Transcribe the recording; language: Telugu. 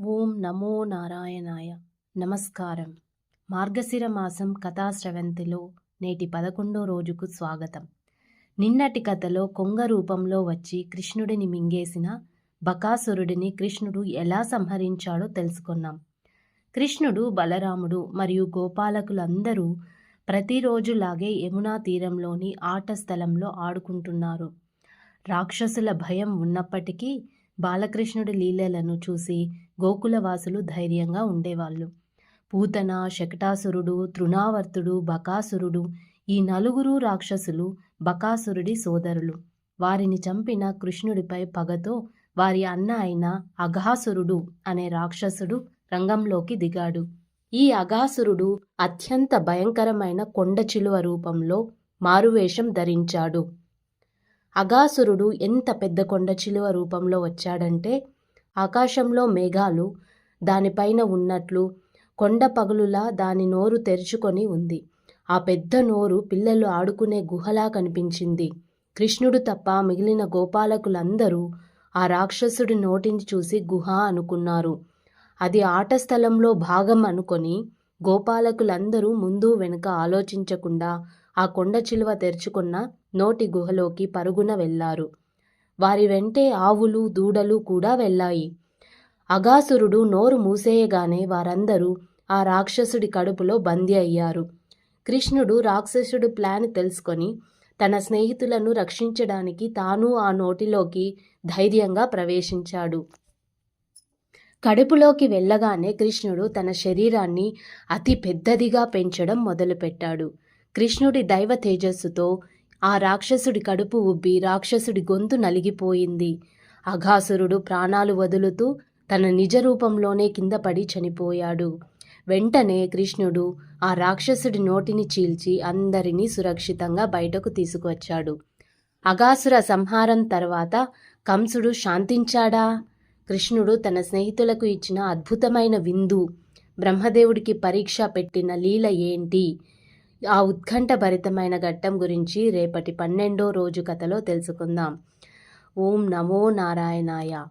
ఓం నమో నారాయణాయ. నమస్కారం. మార్గశిర మాసం కథాశ్రవంతిలో నేటి పదకొండో రోజుకు స్వాగతం. నిన్నటి కథలో కొంగ రూపంలో వచ్చి కృష్ణుడిని మింగేసిన బకాసురుడిని కృష్ణుడు ఎలా సంహరించాడో తెలుసుకున్నాం. కృష్ణుడు బలరాముడు మరియు గోపాలకులందరూ ప్రతిరోజులాగే యమునా తీరంలోని ఆట స్థలంలో ఆడుకుంటున్నారు. రాక్షసుల భయం ఉన్నప్పటికీ బాలకృష్ణుడి లీలలను చూసి గోకులవాసులు ధైర్యంగా ఉండేవాళ్ళు. పూతన శకటాసురుడు తృణావర్తుడు బకాసురుడు ఈ నలుగురు రాక్షసులు బకాసురుడి సోదరులు. వారిని చంపిన కృష్ణుడిపై పగతో వారి అన్న అయిన అఘాసురుడు అనే రాక్షసుడు రంగంలోకి దిగాడు. ఈ అఘాసురుడు అత్యంత భయంకరమైన కొండ చిలువ రూపంలో మారువేషం ధరించాడు. అగాసురుడు ఎంత పెద్ద కొండ చిలువ రూపంలో వచ్చాడంటే ఆకాశంలో మేఘాలు దానిపైన ఉన్నట్లు కొండ పగులులా దాని నోరు తెరుచుకొని ఉంది. ఆ పెద్ద నోరు పిల్లలు ఆడుకునే గుహలా కనిపించింది. కృష్ణుడు తప్ప మిగిలిన గోపాలకులందరూ ఆ రాక్షసుడి నోటిని చూసి గుహ అనుకున్నారు. అది ఆట స్థలంలో భాగం అనుకొని గోపాలకులందరూ ముందు వెనుక ఆలోచించకుండా ఆ కొండ చిలువ తెరుచుకున్న నోటి గుహలోకి పరుగున వెళ్ళారు వారి వెంటే ఆవులు దూడలు కూడా వెళ్ళాయి. అగాసురుడు నోరు మూసేయగానే వారందరూ ఆ రాక్షసుడి కడుపులో బందీ అయ్యారు. కృష్ణుడు రాక్షసుడు ప్లాన్ తెలుసుకొని తన స్నేహితులను రక్షించడానికి తాను ఆ నోటిలోకి ధైర్యంగా ప్రవేశించాడు. కడుపులోకి వెళ్ళగానే కృష్ణుడు తన శరీరాన్ని అతి పెద్దదిగా పెంచడం మొదలుపెట్టాడు. కృష్ణుడి దైవ తేజస్సుతో ఆ రాక్షసుడి కడుపు ఉబ్బి రాక్షసుడి గొంతు నలిగిపోయింది. అఘాసురుడు ప్రాణాలు వదులుతూ తన నిజ రూపంలోనే కింద పడి చనిపోయాడు. వెంటనే కృష్ణుడు ఆ రాక్షసుడి నోటిని చీల్చి అందరినీ సురక్షితంగా బయటకు తీసుకువచ్చాడు. అగాసుర సంహారం తర్వాత కంసుడు శాంతించాడా? కృష్ణుడు తన స్నేహితులకు ఇచ్చిన అద్భుతమైన విందు బ్రహ్మదేవుడికి పరీక్ష పెట్టిన లీల ఏంటి? ఆ ఉత్కంఠభరితమైన ఘట్టం గురించి రేపటి పన్నెండో రోజు కథలో తెలుసుకుందాం. ఓం నమో నారాయణాయ.